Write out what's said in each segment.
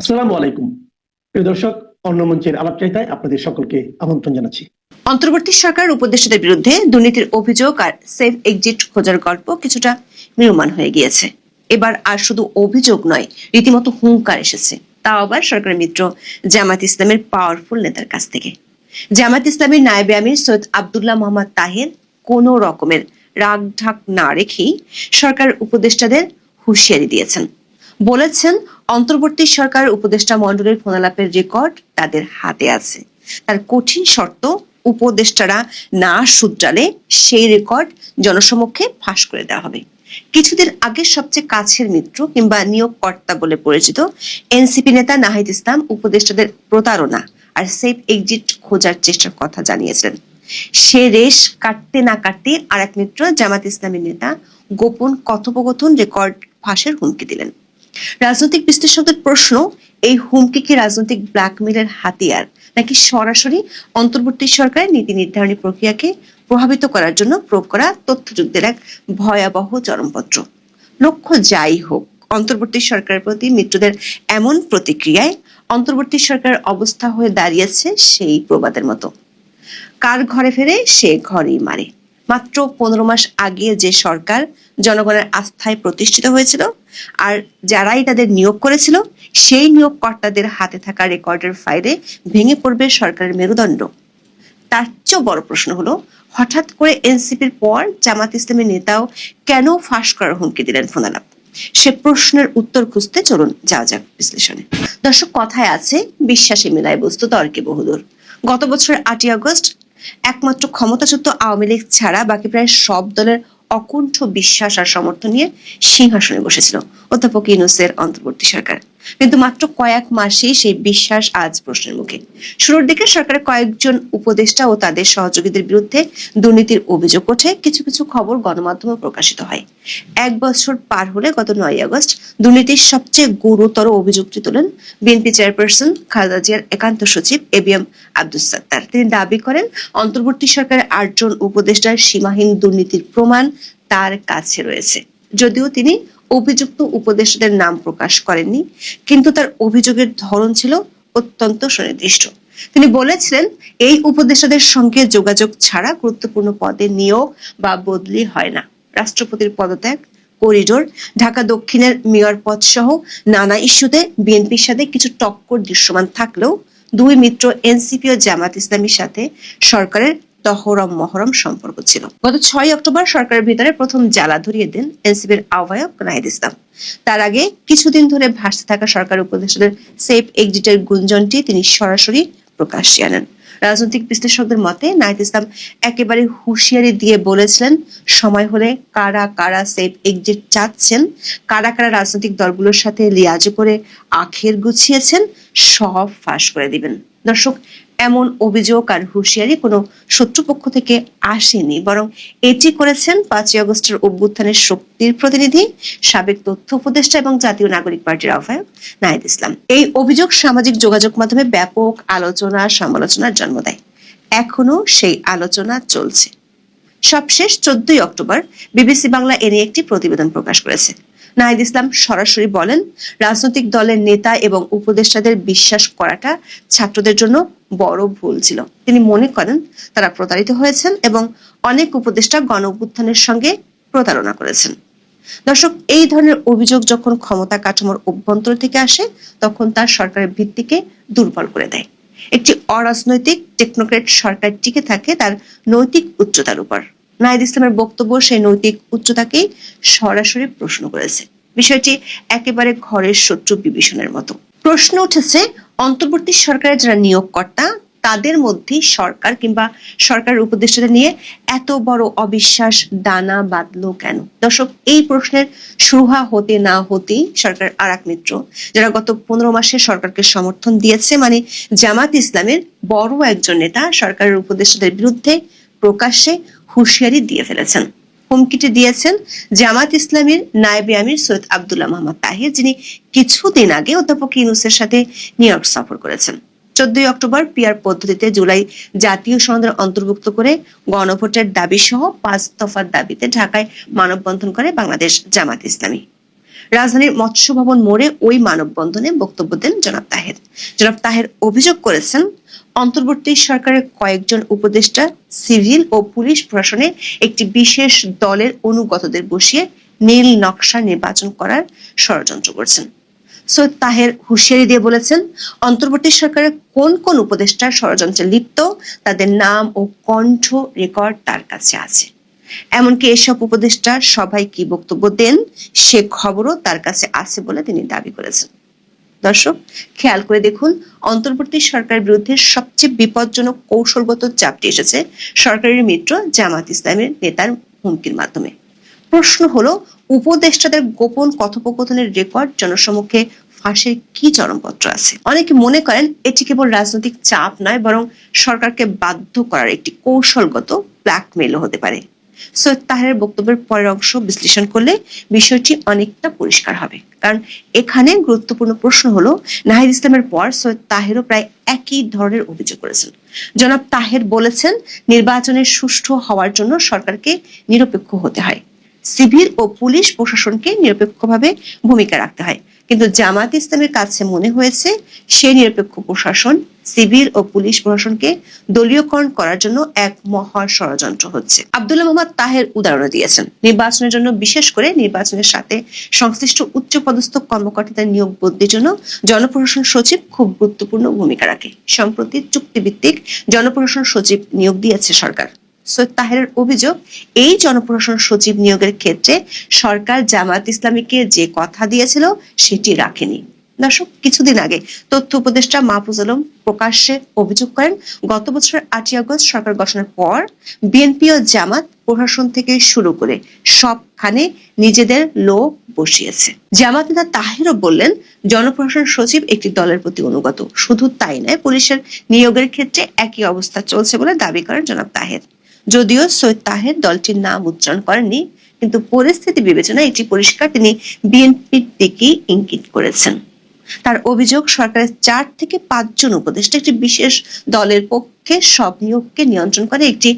আসসালামু আলাইকুম। প্রিয় দর্শক, অন্য মঞ্চের আলাপচারিতায় আপনাদের সকলকে আমন্ত্রণ জানাচ্ছি। অন্তর্বর্তী সরকার উপদেষ্টাদের বিরুদ্ধে দুর্নীতির অভিযোগ আর সেফ এক্সিট খোঁজার গল্প কিছুটা নির্মাণ হয়ে গিয়েছে। এবার আর শুধু অভিযোগ নয়, রীতিমতো হুঙ্কার এসেছে। তাও আবার সরকারের মিত্র জামাত ইসলামের পাওয়ারফুল নেতার কাছ থেকে। জামাত ইসলামের নায়েবে আমির সৈয়দ আবদুল্লাহ মোহাম্মদ তাহের কোনো রকমের রাগ ঢাক না রেখেই সরকার উপদেষ্টাদের হুঁশিয়ারি দিয়েছেন। বলেছেন অন্তর্বর্তী সরকার উপদেষ্টা মণ্ডলের ফোনালাপের রেকর্ড তাদের হাতে আছে। তার কঠিন শর্ত, উপদেষ্টারা না শুধরালে সেই রেকর্ড জনসমক্ষে ফাঁস করে দেওয়া হবে। কিছুদিন আগে সবচেয়ে কাছের মিত্র কিংবা নিয়োগকর্তা বলে পরিচিত এনসিপি নেতা নাহিদ ইসলাম উপদেষ্টাদের প্রতারণা আর সেফ এক্সিট খোঁজার চেষ্টার কথা জানিয়েছিলেন। সে রেশ কাটতে না কাটতে আর এক মিত্র জামাত ইসলামী নেতা গোপন কথোপকথন রেকর্ড ফাঁসের হুমকি দিলেন। রাজনৈতিক বিশ্লেষকদের প্রশ্ন, এই হুমকি কি রাজনৈতিক ব্ল্যাকমেলের হাতিয়ার, নাকি সরাসরি অন্তর্বর্তী সরকারের নীতি নির্ধারণী প্রক্রিয়াকে প্রভাবিত করার জন্য প্রয়োগ করা তথ্যযুদ্ধের এক ভয়াবহ চরমপত্র? লক্ষ্য যাই হোক, অন্তর্বর্তী সরকারের প্রতি মিত্রদের এমন প্রতিক্রিয়ায় অন্তর্বর্তী সরকারের অবস্থা হয়ে দাঁড়িয়েছে সেই প্রবাদের মতো। কার ঘরে ফেরে, সে ঘরেই মারে। মাত্র পনেরো মাস আগে যে সরকার জনগণের আস্থায় প্রতিষ্ঠিত হয়েছিল আর যারাই তাদের নিয়োগ করেছিল, সেই নিয়োগকর্তাদের হাতে থাকা রেকর্ডের ফাইলে ভেঙে পড়বে সরকারের মেরুদণ্ড। তার চেয়েও বড় প্রশ্ন হলো, হঠাৎ করে এনসিপির পর জামাত ইসলামের নেতাও কেন ফাঁস করার হুমকি দিলেন ফোনালাপ? সে প্রশ্নের উত্তর খুঁজতে চলুন, যাওয়া যাক বিশ্লেষণে। দর্শক, কথায় আছে, বিশ্বাসে মেলায় বস্তু তর্কে বহুদূর। গত বছরের আটই আগস্ট, একমাত্র ক্ষমতাচ্যুত আওয়ামী লীগ ছাড়া বাকি প্রায় সব দলের অকুণ্ঠ বিশ্বাস আর সমর্থন নিয়ে সিংহাসনে বসেছিল অধ্যাপক ইউনুসের অন্তর্বর্তী সরকার। কিন্তু মাত্র কয়েক মাসেই সেই বিশ্বাস আজ প্রশ্নের মুখে। শুরুর দিকে সরকারের কয়েকজন উপদেষ্টা ও তাদের সহযোগীদের বিরুদ্ধে দুর্নীতির অভিযোগ ওঠে। কিছু কিছু খবর গণমাধ্যমে প্রকাশিত হয়। এক বছর পার হলে গত নয় আগস্ট দুর্নীতির সবচেয়ে গুরুতর অভিযোগটি তোলেন বিএনপি চেয়ারপারসন খালেদা জিয়ার একান্ত সচিব A B M Abdul Sattar. তিনি দাবি করেন, অন্তর্বর্তী সরকারের আটজন উপদেষ্টার সীমাহীন দুর্নীতির প্রমাণ তার কাছে রয়েছে। যদিও তিনি অভিযুক্ত উপদেষ্টাদের নাম প্রকাশ করেননি, কিন্তু তার অভিযোগের ধরন ছিল অত্যন্ত সুনির্দিষ্ট। তিনি বলেছিলেন, এই উপদেষ্টাদের সঙ্গে যোগাযোগ ছাড়া গুরুত্বপূর্ণ পদে নিয়োগ বা বদলি হয় না। রাষ্ট্রপতির পদত্যাগ, করিডোর, ঢাকা দক্ষিণের মেয়র পদ সহ নানা ইস্যুতে বিএনপির সাথে কিছু টক্কর দৃশ্যমান থাকলেও দুই মিত্র এনসিপি ও জামাত ইসলামীর সাথে সরকারের তহরম মহরম সম্পর্ক ছিল। গত ছয় অক্টোবর সরকারের ভিতরে প্রথম জ্বালা ধরিয়ে দেন এনসিপির আহ্বায়ক নাহিদ ইসলাম। তার আগে কিছুদিন ধরে ভাসতে থাকা সরকার উপদেষ্টাদের সেফ এক্সিটের গুঞ্জনটি তিনি সরাসরি প্রকাশ্যে আনেন। রাজনৈতিক বিশ্লেষকদের মতে নাহিদ ইসলাম একেবারে হুঁশিয়ারি দিয়ে বলেছিলেন, সময় হলে কারা কারা সেফ এক্সিট চাচ্ছেন, কারা কারা রাজনৈতিক দলগুলোর সাথে লিয়াজ করে আখের গুছিয়েছেন, সব ফাঁস করে দিবেন। দর্শক এমন অভিযোগ আর হুঁশিয়ারি কোনো শত্রুপক্ষ থেকে আসেনি। বরং এটি করেছেন পাঁচই আগস্টের অভ্যুত্থানের শক্তির প্রতিনিধি, সাবেক তথ্য উপদেষ্টা এবং জাতীয় নাগরিক পার্টির আহ্বায়ক নাহিদ ইসলাম। এই অভিযোগ সামাজিক যোগাযোগ মাধ্যমে ব্যাপক আলোচনা সমালোচনার জন্ম দেয়। এখনও সেই আলোচনা চলছে। সবশেষ চোদ্দই অক্টোবর বিবিসি বাংলা এ নিয়ে একটি প্রতিবেদন প্রকাশ করেছে। নাহিদ ইসলাম সরাসরি বলেন, রাজনৈতিক দলের নেতা এবং উপদেষ্টাদের বিশ্বাস করাটা ছাত্রদের জন্য বড় ভুল ছিল। তিনি মনে করেন, তারা প্রতারিত হয়েছেন এবং অনেক উপদেষ্টা গণ সঙ্গে প্রতারণা করেছেন। দর্শক, এই ধরনের অভিযোগ যখন ক্ষমতা কাঠামোর অভ্যন্তর থেকে আসে, তখন তার সরকারের ভিত্তিকে দুর্বল করে দেয়। একটি অরাজনৈতিক টেকনোক্রেট সরকার টিকে থাকে তার নৈতিক উচ্চতার উপর। নাহিদ ইসলামের বক্তব্য সেই নৈতিক উচ্চতাকেই সরাসরি প্রশ্ন করেছে। বিষয়টি একেবারে ঘরের শত্রু বিভীষণের মতো। প্রশ্ন উঠেছে, অন্তর্বর্তী সরকারের যারা নিয়োগকর্তা, তাদের মধ্যে সরকার কিংবা সরকারের উপদেষ্টাদের নিয়ে এত বড় অবিশ্বাস, দানা বাঁধলো কেন? দর্শক, এই প্রশ্নের সুহা হতে না হতেই সরকার আর এক মিত্র, যারা গত পনেরো মাসে সরকারকে সমর্থন দিয়েছে মানে জামাত ইসলামের বড় একজন নেতা সরকারের উপদেষ্টাদের বিরুদ্ধে প্রকাশ্যে হুঁশিয়ারি দিয়ে ফেলেছেন। হুমকিটি দিয়েছেন জামাত ইসলামের নায়েবে আমির সৈয়দ আবদুল্লাহ মোহাম্মদ তাহির, যিনি কিছুদিন আগে অধ্যাপক ইউনুসের সাথে নিউ ইয়র্ক সফর করেছেন। চোদ্দই অক্টোবর পিয়ার পদ্ধতিতে জুলাই জাতীয় সনদের অন্তর্ভুক্ত করে গণভোটের দাবি সহ পাঁচ দফার দাবিতে ঢাকায় মানববন্ধন করে বাংলাদেশ জামাত ইসলামী। রাজধানীর মৎস্য ভবন মোড়ে ওই মানববন্ধনে বক্তব্য দেন জনাব তাহের। জনাব তাহের অভিযোগ করেছেন অন্তর্বর্তী সরকারের কয়েকজন উপদেষ্টা, সিভিল ও পুলিশ প্রশাসনে একটি বিশেষ দলের অনুগতদের বসিয়ে নীল নকশা নির্বাচন করার ষড়যন্ত্র করছেন। সৈয়দ তাহের হুঁশিয়ারি দিয়ে বলেছেন, অন্তর্বর্তী সরকারের কোন কোন উপদেষ্টার ষড়যন্ত্রে লিপ্ত, তাদের নাম ও কণ্ঠ রেকর্ড তার কাছে আছে। এমনকি এসব উপদেষ্টা সবাই কি বক্তব্য দেন, সে খবরও তার কাছে আছে বলে তিনি দাবি করেছেন। দর্শক, খেয়াল করে দেখুন, অন্তর্বর্তী সরকারের বিরুদ্ধে সবচেয়ে বিপজ্জনক কৌশলগত চাপটি এসেছে সরকারের মিত্র জামাত ইসলামের নেতার হুমকির মাধ্যমে। প্রশ্ন হলো, উপদেষ্টাদের গোপন কথোপকথনের রেকর্ড জনসমক্ষে ফাঁসের কি চরমপত্র আছে? অনেকে মনে করেন, এটি কেবল রাজনৈতিক চাপ নয়, বরং সরকারকে বাধ্য করার একটি কৌশলগত ব্ল্যাকমেলও হতে পারে। সৈয়দ তাহের বক্তব্যের পরের অংশ বিশ্লেষণ করলে বিষয়টি অনেকটা পরিষ্কার হবে। কারণ এখানে গুরুত্বপূর্ণ প্রশ্ন হলো, নাহিদ ইসলামের পর সৈয়দ তাহেরও প্রায় একই ধরনের অভিযোগ করেছেন। জনাব তাহের বলেছেন নির্বাচনের সুষ্ঠু হওয়ার জন্য সরকারকে নিরপেক্ষ হতে হয়। সিভিল ও পুলিশ প্রশাসনকে নিরপেক্ষভাবে ভূমিকা রাখতে হয়। কিন্তু জামাত ইসলামের কাছে মনে হয়েছে সে নিরপেক্ষ প্রশাসন, সিভিল ও পুলিশ প্রশাসনকে দলীয়করণ করার জন্য এক মহা ষড়যন্ত্র হচ্ছে। আব্দুল্লাহ মোহাম্মদ তাহের উদাহরণ দিয়েছেন। নির্বাচনের জন্য বিশেষ করে নির্বাচনের সাথে সংশ্লিষ্ট উচ্চপদস্থ কর্মকর্তাদের নিয়োগ বদলির জন্য জনপ্রশাসন সচিব খুব গুরুত্বপূর্ণ ভূমিকা রাখে। সম্প্রতি চুক্তিভিত্তিক জনপ্রশাসন সচিব নিয়োগ দিয়েছে সরকার। সৈয়দ তাহেরের অভিযোগ, এই জনপ্রশাসন সচিব নিয়োগের ক্ষেত্রে সরকার জামাত ইসলামীকে যে কথা দিয়েছিল সেটি রাখেনি। দর্শক, কিছুদিন আগে তথ্য উপদেষ্টা মাহফুজ আলম প্রকাশ্যে অভিযোগ করেন, গত বছরের আটই আগস্ট সরকার গঠনের পর বিএনপি ও জামাত প্রশাসন থেকে শুরু করে সবখানে নিজেদের লোক বসিয়েছে। জামাত নেতা তাহিরও বললেন, জনপ্রশাসন সচিব একটি দলের প্রতি অনুগত। শুধু তাই নয়, পুলিশের নিয়োগের ক্ষেত্রে একই অবস্থা চলছে বলে দাবি করেন জনাব তাহের। যদিও সৈয়দ তাহের দলটির নাম উচ্চারণ করেননি, কিন্তু পরিস্থিতি বিবেচনায় এটি পরিষ্কার তিনি বিএনপির দিকেই ইঙ্গিত করেছেন। তার অভিযোগ, সরকারের চার থেকে পাঁচজন উপদেষ্টা একটি বিশেষ দলের পক্ষে সব নিয়োগকে নিয়ন্ত্রণ করে একটি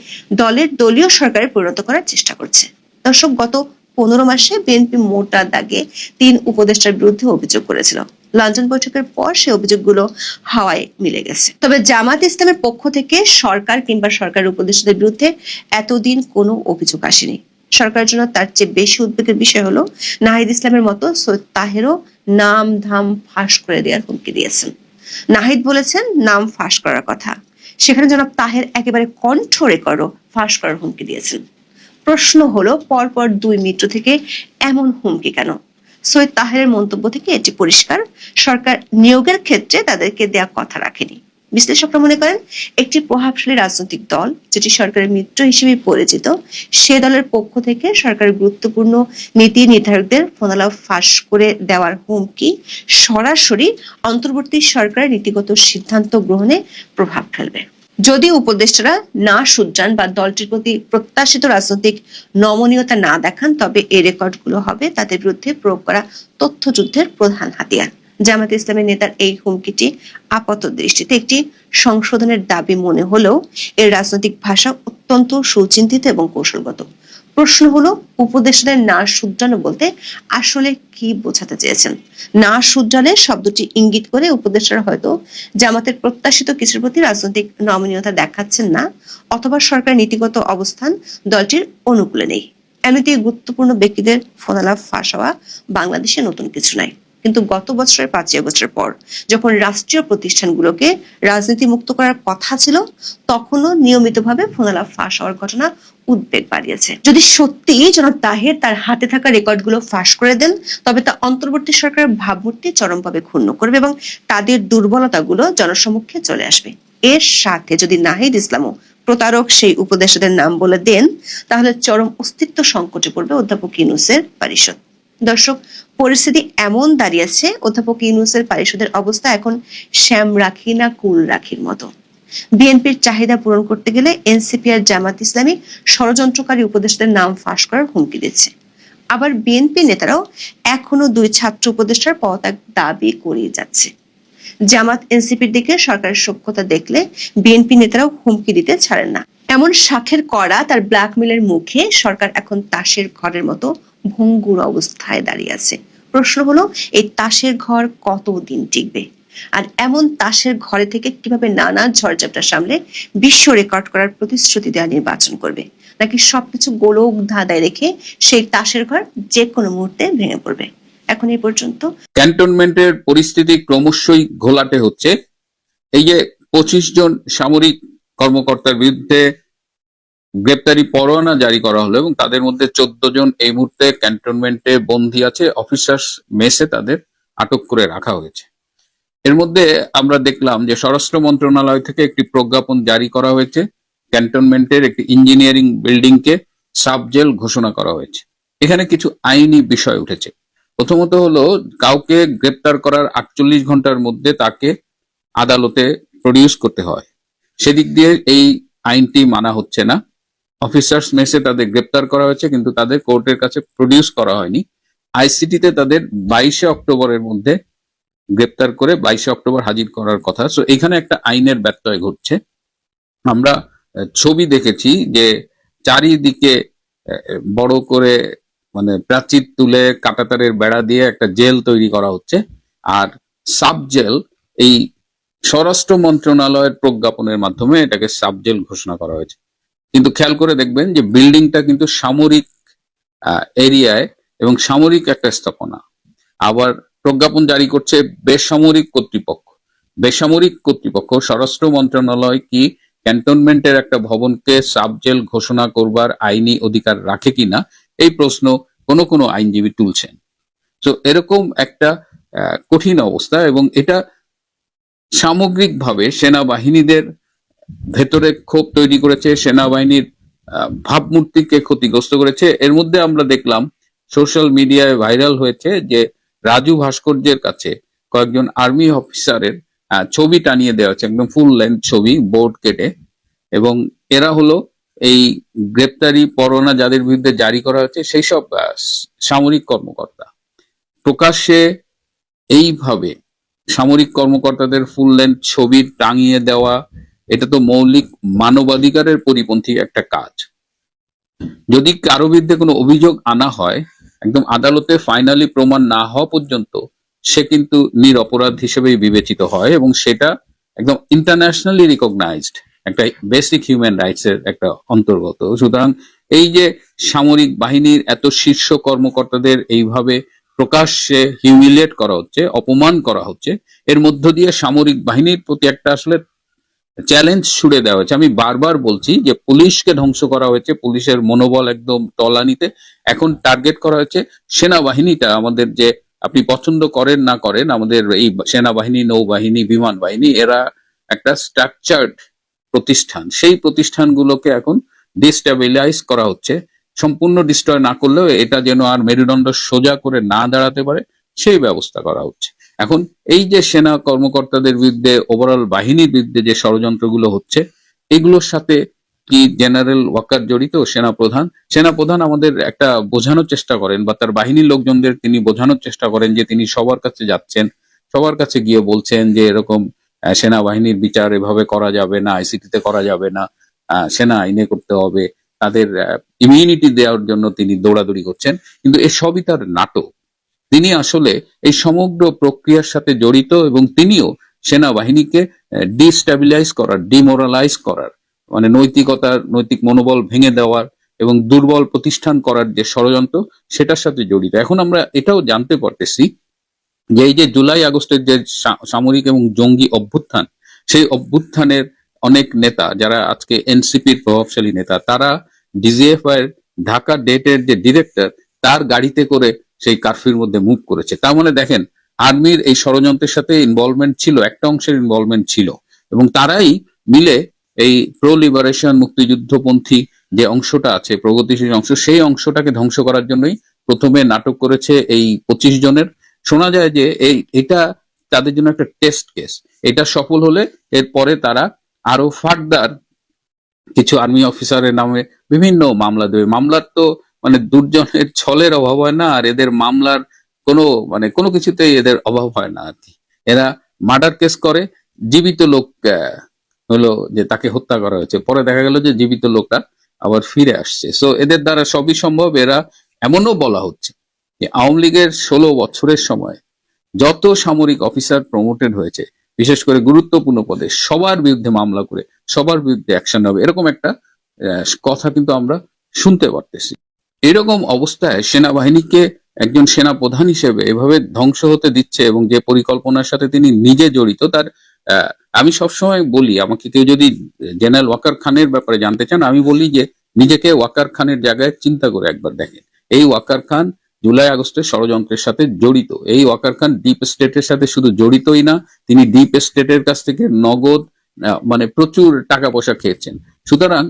দলের দলীয় সরকারে পরিণত করার চেষ্টা করছে। দর্শক, গত পনেরো মাসে বিএনপি মোটা দাগে তিন উপদেষ্টার বিরুদ্ধে অভিযোগ করেছিল। লন্ডন বৈঠকের পর সে অভিযোগগুলো হাওয়ায় মিলে গেছে। তবে জামাত ইসলামের পক্ষ থেকে সরকার কিংবা সরকারের উপদেষ্টাদের বিরুদ্ধে এতদিন কোনো অভিযোগ আসেনি। সরকারের জন্য তার চেয়ে বেশি উদ্বেগের বিষয় হলো, নাহিদ ইসলামের মতো সৈয়দ তাহেরও নাম ধাম ফাঁস করে দেওয়ার হুমকি দিয়েছেন। নাহিদ বলেছেন, নাম ফাঁস করার কথা। সেখানে জনাব তাহের একেবারে কণ্ঠ রেকর্ডও ফাঁস করার হুমকি দিয়েছেন। প্রশ্ন হলো, পরপর দুই মিত্র থেকে এমন হুমকি কেন? সৈয়দ তাহেরের মন্তব্য থেকে এটি পরিষ্কার। সরকার নিয়োগের ক্ষেত্রে তাদেরকে দেয়া কথা রাখেনি। বিশ্লেষকরা মনে করেন, একটি প্রভাবশালী রাজনৈতিক দল যেটি সরকারের মিত্র হিসেবে পরিচিত, সে দলের পক্ষ থেকে সরকারের গুরুত্বপূর্ণ নীতি নির্ধারকদের ফোনালাপ ফাঁস করে দেওয়ার হুমকি সরাসরি অন্তর্বর্তী সরকারের নীতিগত সিদ্ধান্ত গ্রহণে প্রভাব ফেলবে। যদি উপদেষ্টারা না শুধরান বা দলটির প্রতি প্রত্যাশিত রাজনৈতিক নমনীয়তা না দেখান, তবে এই রেকর্ডগুলো হবে তাদের বিরুদ্ধে প্রয়োগ করা তথ্যযুদ্ধের প্রধান হাতিয়ার। জামাত ইসলামের নেতার এই হুমকিটি আপাত দৃষ্টিতে একটি সংশোধনের দাবি মনে হলেও এর রাজনৈতিক ভাষা অত্যন্ত সুচিন্তিত এবং কৌশলগত। প্রশ্ন হলো উপদেষ্টাদের না শুধরানো বলতে আসলে কি বোঝাতে চেয়েছেন? না শুধরালে শব্দটি ইঙ্গিত করে উপদেষ্টারা হয়তো জামাতের প্রত্যাশিত কিছুর প্রতি রাজনৈতিক নমনীয়তা দেখাচ্ছেন না, অথবা সরকার নীতিগত অবস্থান দলটির অনুকূলে নেই। এমনিতে গুরুত্বপূর্ণ ব্যক্তিদের ফোনালাপ ফাঁস হওয়া বাংলাদেশে নতুন কিছু নাই কিন্তু গত বছরের পাঁচই আগস্টের পর যখন রাষ্ট্রীয় প্রতিষ্ঠানগুলোকে রাজনীতি মুক্ত করার কথা ছিল, তখনও নিয়মিতভাবে ফোনালাপ ফাঁস হওয়ার ঘটনা উদ্বেগ বাড়িয়েছে। যদি সত্যি জনাব তাহের তার হাতে থাকা রেকর্ডগুলো ফাঁস করে দেন, তবে তা অন্তর্বর্তী সরকারের ভাবমূর্তি চরমভাবে ক্ষুণ্ণ করবে এবং তাদের দুর্বলতাগুলো জনসমক্ষে চলে আসবে। এর সাথে যদি নাহিদ ইসলামও প্রতারক সেই উপদেষ্টাদের নাম বলে দেন, তাহলে চরম অস্তিত্ব সংকটে পড়বে অধ্যাপক ইনুসের পরিষদ। দর্শক, পরিস্থিতি এমন দাঁড়িয়েছে অধ্যাপক ইউনুসের পারিষদের অবস্থা এখন শ্যাম রাখি না কুল রাখির মতো। বিএনপির চাহিদা পূরণ করতে গেলে এনসিপি আর জামাত ইসলামী ষড়যন্ত্রকারী উপদেষ্টাদের নাম ফাঁস করার হুমকি দিচ্ছে। আবার বিএনপি নেতারাও এখনও দুই ছাত্র উপদেষ্টার পদত্যাগ দাবি করিয়ে যাচ্ছে। জামাত এনসিপির দিকে সরকারের সক্ষতা দেখলে বিএনপি নেতারাও হুমকি দিতে ছাড়েন না। এমন শাখের করা তার ব্ল্যাকমেলের মুখে সরকার এখন তাসের ঘরের মতো ভঙ্গুর অবস্থায় দাঁড়িয়ে আছে। প্রশ্ন হলো, এই তাসের ঘর কতদিন টিকবে? আর এমন তাসের ঘরে থেকে কীভাবে নানা ঝড়ঝাপটা সামলে বিশ্ব রেকর্ড করার প্রতিশ্রুতি দেওয়া নির্বাচন করবে? নাকি সবকিছু গোলক ধাঁধায় রেখে সেই তাসের ঘর যে কোনো মুহূর্তে ভেঙে পড়বে? এখন এই পর্যন্ত। ক্যান্টনমেন্টের পরিস্থিতি ক্রমশই ঘোলাটে হচ্ছে। এই যে পঁচিশ জন সামরিক কর্মকর্তার বিরুদ্ধে গ্রেপ্তারি পরোয়ানা জারি করা হলো এবং তাদের মধ্যে চোদ্দ জন এই মুহূর্তে ক্যান্টনমেন্টে বন্দী আছে, অফিসার্স মেসে তাদের আটক করে রাখা হয়েছে। এর মধ্যে আমরা দেখলাম যে স্বরাষ্ট্র মন্ত্রণালয় থেকে একটি প্রজ্ঞাপন জারি করা হয়েছে। ক্যান্টনমেন্টের একটি ইঞ্জিনিয়ারিং বিল্ডিং বিল্ডিংকে সাবজেল ঘোষণা করা হয়েছে। এখানে কিছু আইনি বিষয় উঠেছে। প্রথমত হলো, কাউকে গ্রেপ্তার করার আটচল্লিশ ঘণ্টার মধ্যে তাকে আদালতে প্রডিউস করতে হয়। সেদিক দিয়ে এই আইনটি মানা হচ্ছে না। অফিসার্স মেসে তাদের গ্রেপ্তার করা হয়েছে, কিন্তু তাদের কোর্টের কাছে প্রডিউস করা হয়নি। আইসিটিতে তাদের বাইশে অক্টোবরের মধ্যে গ্রেপ্তার করে বাইশে অক্টোবর হাজির করার কথা। সো এখানে একটা আইনের ব্যত্যয় ঘটছে। আমরা ছবি দেখেছি যে চারিদিকে বড় করে মানে প্রাচীর তুলে কাটাতারের বেড়া দিয়ে একটা জেল তৈরি করা হচ্ছে। আর সাব জেল এই স্বরাষ্ট্র মন্ত্রণালয়ের প্রজ্ঞাপনের মাধ্যমে এটাকে সাব জেল ঘোষণা করা হয়েছে। কিন্তু খেয়াল করে দেখবেন যে বিল্ডিংটা কিন্তু সামরিক এরিয়ায় এবং সামরিক একটা স্থাপনা। আবার প্রজ্ঞাপন জারি করছে বেসামরিক কর্তৃপক্ষ। বেসামরিক কর্তৃপক্ষ, স্বরাষ্ট্র মন্ত্রণালয় কি ক্যান্টনমেন্টের একটা ভবনকে সাব জেল ঘোষণা করবার আইনি অধিকার রাখে কিনা, এই প্রশ্ন কোনো কোনো আইনজীবী তুলছেন। তো এরকম একটা কঠিন অবস্থা এবং এটা সামগ্রিকভাবে সেনাবাহিনীদের ভেতরে ক্ষোভ তৈরি করেছে, সেনাবাহিনীর ভাবমূর্তিকে ক্ষতিগ্রস্ত করেছে। এর মধ্যে আমরা দেখলাম, সোশ্যাল মিডিয়ায় ভাইরাল হয়েছে যে রাজু ভাস্কর্যের কাছে কয়েকজন আর্মি অফিসারের ছবি টানিয়ে দেওয়া হচ্ছে একদম ফুল লেন্থ ছবি, বোর্ড কেটে। এবং এরা হলো এই গ্রেপ্তারি পরোয়ানা যাদের বিরুদ্ধে জারি করা হচ্ছে সেই সব সামরিক কর্মকর্তা। প্রকাশ্যে এইভাবে সামরিক কর্মকর্তাদের ফুল লেন্থ ছবি টাঙিয়ে দেওয়া, এটা তো মৌলিক মানবাধিকারের পরিপন্থী একটা কাজ। যদি কারও বিরুদ্ধে কোনো অভিযোগ আনা হয়, একদম আদালতে ফাইনালি প্রমাণ না হওয়া পর্যন্ত সে কিন্তু নিরপরাধ হিসেবেই বিবেচিত হয় এবং সেটা একদম ইন্টারন্যাশনালি রিকগনাইজড একটা বেসিক হিউম্যান রাইটস এর একটা অন্তর্গত। সুতরাং এই যে সামরিক বাহিনীর এত শীর্ষ কর্মকর্তাদের এইভাবে প্রকাশ্যে হিউমিলিয়েট করা হচ্ছে, অপমান করা হচ্ছে। এর মধ্য দিয়ে সামরিক বাহিনীর প্রতি একটা আসলে চ্যালেঞ্জ ছুড়ে দেওয়া হয়েছে। আমি বারবার বলছি যে, পুলিশকে ধ্বংস করা হয়েছে, পুলিশের মনোবল একদম তলানিতে। এখন টার্গেট করা হয়েছে সেনাবাহিনীটা, আমাদের যে আপনি পছন্দ করেন না করেন, আমাদের এই সেনাবাহিনী, নৌবাহিনী বিমান বাহিনী এরা একটা স্ট্রাকচার্ড প্রতিষ্ঠান। সেই প্রতিষ্ঠানগুলোকে এখন ডিস্টেবিলাইজ করা হচ্ছে। সম্পূর্ণ ডিস্ট্রয় না করলেও এটা যেন আর মেরুদণ্ড সোজা করে না দাঁড়াতে পারে, সেই ব্যবস্থা করা হচ্ছে। এখন এই যে সেনা কর্মকর্তাদের বিরুদ্ধে ওভারঅল বাহিনীর বিরুদ্ধে যে ষড়যন্ত্রগুলো হচ্ছে, এগুলোর সাথে কি জেনারেল ওয়াকার জড়িত সেনা প্রধান সেনা প্রধান আমাদের একটা বোঝানোর চেষ্টা করেন বা তার বাহিনীর লোকজনদের তিনি বোঝানোর চেষ্টা করেন যে তিনি সবার কাছে যাচ্ছেন, সবার কাছে গিয়ে বলছেন যে এরকম সেনাবাহিনীর বিচার এভাবে করা যাবে না আইসিটিতে করা যাবে না সেনা আইনে করতে হবে তাদের ইমিউনিটি দেওয়ার জন্য তিনি দৌড়াদৌড়ি করছেন। কিন্তু এসবই তার নাটক। তিনি আসলে এই সমগ্র প্রক্রিয়ার সাথে জড়িত এবং তিনিও সেনাবাহিনীকে ডিস্টাবিলাইজ করার ডিমোরালাইজ করার মানে নৈতিকতার, নৈতিক মনোবল ভেঙে দেওয়ার এবং দুর্বল প্রতিষ্ঠান করার যে ষড়যন্ত্র, সেটার সাথে জড়িত। এখন আমরা এটাও জানতে পারতেছি যে এই যে জুলাই আগস্টের যে সামরিক এবং জঙ্গি অভ্যুত্থান, সেই অভ্যুত্থানের অনেক নেতা, যারা আজকে এনসিপির প্রভাবশালী নেতা, তারা ডিজিএফ এর ঢাকা ডেটের যে ডিরেক্টর তার গাড়িতে করে সেই কারফিউর মধ্যে মুভ করেছে। তার মানে দেখেন, আর্মির এই ষড়যন্ত্রের সাথে ইনভলভমেন্ট ছিল, একটা অংশের ইনভলভমেন্ট ছিল। এবং তারাই মিলে এই প্রো লিবারেশন মুক্তিযুদ্ধপন্থী যে অংশটা আছে, প্রগতিশীল অংশ, সেই অংশটাকে ধ্বংস করার জন্যই প্রথমে নাটক করেছে এই পঁচিশ জনের। শোনা যায় যে এই, এটা তাদের জন্য একটা টেস্ট কেস এটা সফল হলে এরপরে তারা আরও ফার্দার কিছু আর্মি অফিসারের নামে বিভিন্ন মামলা দেবে। মামলার তো মানে দুর্জনের ছলের অভাব হয় না, আর এদের মামলার কোনো মানে কোনো কিছুতেই এদের অভাব হয় না আর কি। এরা মার্ডার কেস করে, জীবিত লোক হলো যে তাকে হত্যা করা হয়েছে। পরে দেখা গেল যে জীবিত লোকটা আবার ফিরে আসছে। সো এদের দ্বারা সবই সম্ভব, এরা এমনও বলা হচ্ছে যে আওয়ামী লীগের ষোলো বছরের সময় যত সামরিক অফিসার প্রমোটেড হয়েছে বিশেষ করে গুরুত্বপূর্ণ পদে সবার বিরুদ্ধে মামলা করে সবার বিরুদ্ধে অ্যাকশন হবে। এরকম একটা কথা কিন্তু আমরা শুনতে পারতেছি। এরকম অবস্থায় সেনাবাহিনীকে একজন সেনা প্রধান হিসেবে এভাবে ধ্বংস হতে দিচ্ছে এবং যে পরিকল্পনার সাথে তিনি নিজে জড়িত, তার আমি সবসময় বলি, আমাকে কেউ যদি জেনারেল ওয়াকার খানের ব্যাপারে জানতে চান, আমি বলি যে নিজেকে ওয়াকার খানের জায়গায় চিন্তা করে একবার দেখেন। এই ওয়াকার খান জুলাই আগস্টের ষড়যন্ত্রের সাথে জড়িত। এই ওয়াকার খান ডিপ স্টেটের সাথে শুধু জড়িতই না, তিনি ডিপ স্টেটের কাছ থেকে নগদ মানে প্রচুর টাকা পয়সা খেয়েছেন। সুতরাং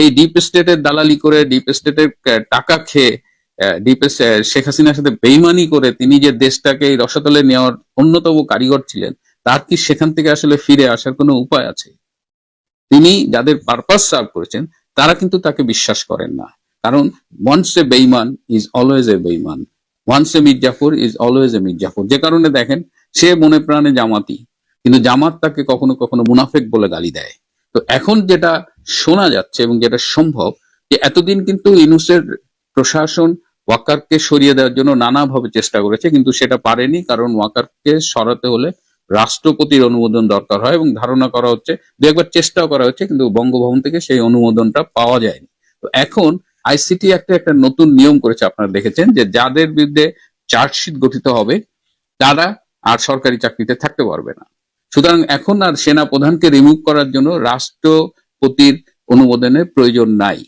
এই ডিপ স্টেটের দালালি করে ডিপ স্টেটের টাকা খেয়ে ডিপ শেখ হাসিনার সাথে বেইমানি করে তিনি যে দেশটাকে এই রসাতলে নেওয়ার অন্যতম কারিগর ছিলেন, তার কি সেখান থেকে আসলে ফিরে আসার কোনো উপায় আছে? তিনি যাদের পারপাস সার্ভ করেছেন, তারা কিন্তু তাকে বিশ্বাস করেন না। কারণ ওয়ান্স এ বেইমান ইজ অলওয়েজ এ বেইমান। Once a Mir Jafar is always a Mir Jafar. যে কারণে দেখেন, সে মনে প্রাণে জামাতি, কিন্তু জামাত তাকে কখনো কখনো মুনাফেক বলে গালি দেয়। তো এখন যেটা শোনা যাচ্ছে এবং যেটা সম্ভব, যে এতদিন কিন্তু ইনুসের প্রশাসন ওয়াকারকে সরিয়ে দেওয়ার জন্য নানাভাবে চেষ্টা করেছে, কিন্তু সেটা পারেনি, কারণ ওয়াকারকে সরাতে হলে রাষ্ট্রপতির অনুমোদন দরকার হয় এবং ধারণা করা হচ্ছে, দু একবার চেষ্টাও করা হচ্ছে, কিন্তু বঙ্গভবন থেকে সেই অনুমোদনটা পাওয়া যায়নি। তো এখন আইসিটি একটা একটা নতুন নিয়ম করেছে আপনারা দেখেছেন যে যাদের বিরুদ্ধে চার্জশিট গঠিত হবে, তারা আর সরকারি চাকরিতে থাকতে পারবে না। সুতরাং এখন আর সেনা প্রধানকে রিমুভ করার জন্য রাষ্ট্রপতির অনুমোদনের প্রয়োজন নাই।